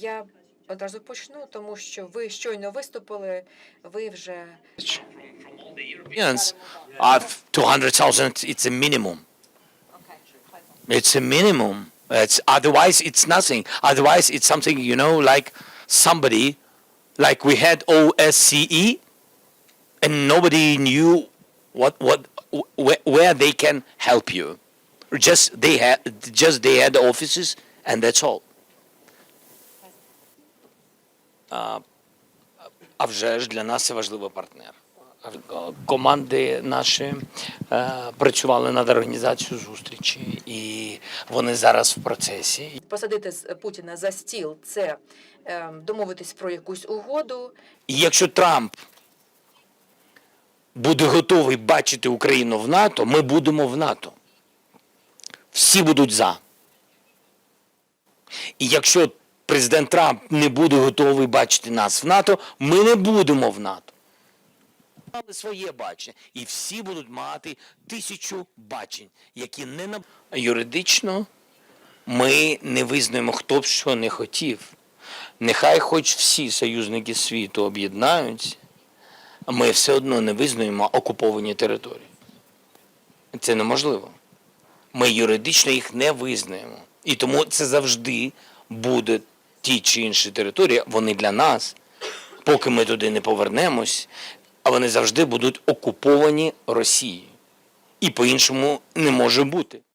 Я одразу почну, тому що ви щойно виступили, ви вже Europeans are 200,000. It's a minimum. It's a minimum. It's otherwise it's nothing. Otherwise it's something you know like somebody like we had OSCE and nobody knew what what where, where they can help you. Just they had just they had offices and that's all. А, вже ж для нас це важливий партнер. Команди наші е, працювали над організацією зустрічі, і вони зараз в процесі. посадити Путіна за стіл. Це е, домовитись про якусь угоду. І якщо Трамп буде готовий бачити Україну в НАТО, ми будемо в НАТО. Всі будуть за. І якщо президент Трамп не буде готовий бачити нас в НАТО, ми не будемо в НАТО. Мали своє бачення. І всі будуть мати тисячу бачень, які не на юридично ми не визнаємо, хто б що не хотів. Нехай хоч всі союзники світу об'єднаються, ми все одно не визнаємо окуповані території. Це неможливо. Ми юридично їх не визнаємо. І тому це завжди буде ті чи інші території, вони для нас, поки ми туди не повернемось, а вони завжди будуть окуповані Росією. І по-іншому не може бути.